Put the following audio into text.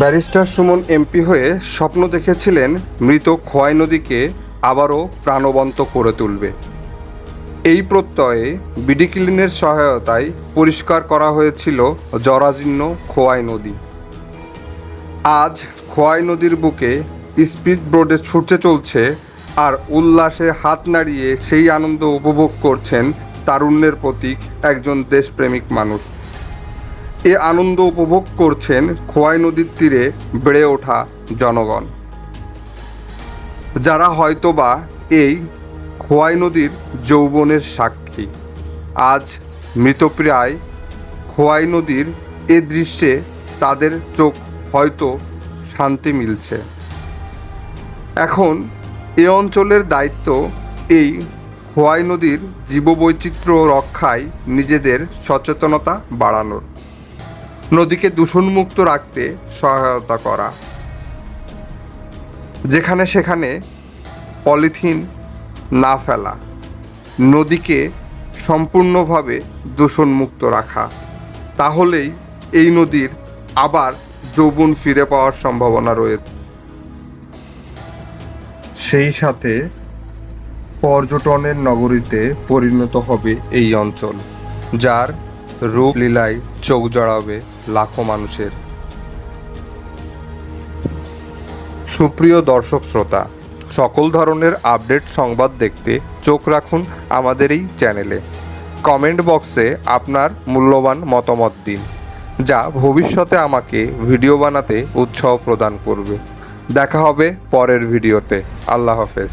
Barrister Suman MP হয়ে স্বপ্ন দেখেছিলেন মৃত খোয়াই নদীকে আবারও প্রাণবন্ত করে তুলবে। এই প্রত্যয়ে বিডি ক্লিনের সহায়তায় পরিষ্কার করা হয়েছিল জরাজীর্ণ খোয়াই নদী। আজ খোয়াই নদীর বুকে স্পিড বোর্ডে ছুটে চলছে আর উল্লাসে হাত নাড়িয়ে সেই আনন্দ উপভোগ করছেন তারুণ্যের প্রতীক একজন দেশপ্রেমিক মানুষ। এ আনন্দ উপভোগ করছেন খোয়াই নদীর তীরে বেড়ে ওঠা জনগণ। যারা হয়তোবা এই খোয়াই নদীর যৌবনের সাক্ষী। আজ মৃতপ্রায় খোয়াই নদীর এ দৃশ্যে তাদের চোখ হয়তো শান্তি মিলছে। এখন এ অঞ্চলের দায়িত্ব এই খোয়াই নদীর জীববৈচিত্র্য রক্ষায় নিজেদের সচেতনতা বাড়ানোর। নদীকে দূষণমুক্ত রাখতে সহায়তা করা। যেখানে সেখানে পলিথিন না ফেলা, নদীকে সম্পূর্ণভাবে দূষণমুক্ত রাখা। তাহলেই এই নদীর আবার যৌবন ফিরে পাওয়ার সম্ভাবনা রয়েছে। সেই সাথে পর্যটনের নগরীতে পরিণত হবে এই অঞ্চল, যার রূপলীলায় চোখ জড়াবে লাখো মানুষের। সুপ্রিয় দর্শক শ্রোতা, সকল ধরনের আপডেট সংবাদ দেখতে চোখ রাখুন আমাদের এই চ্যানেলে। কমেন্ট বক্সে আপনার মূল্যবান মতামত দিন, যা ভবিষ্যতে আমাকে ভিডিও বানাতে উৎসাহ প্রদান করবে। দেখা হবে পরের ভিডিওতে। আল্লাহ হাফেজ।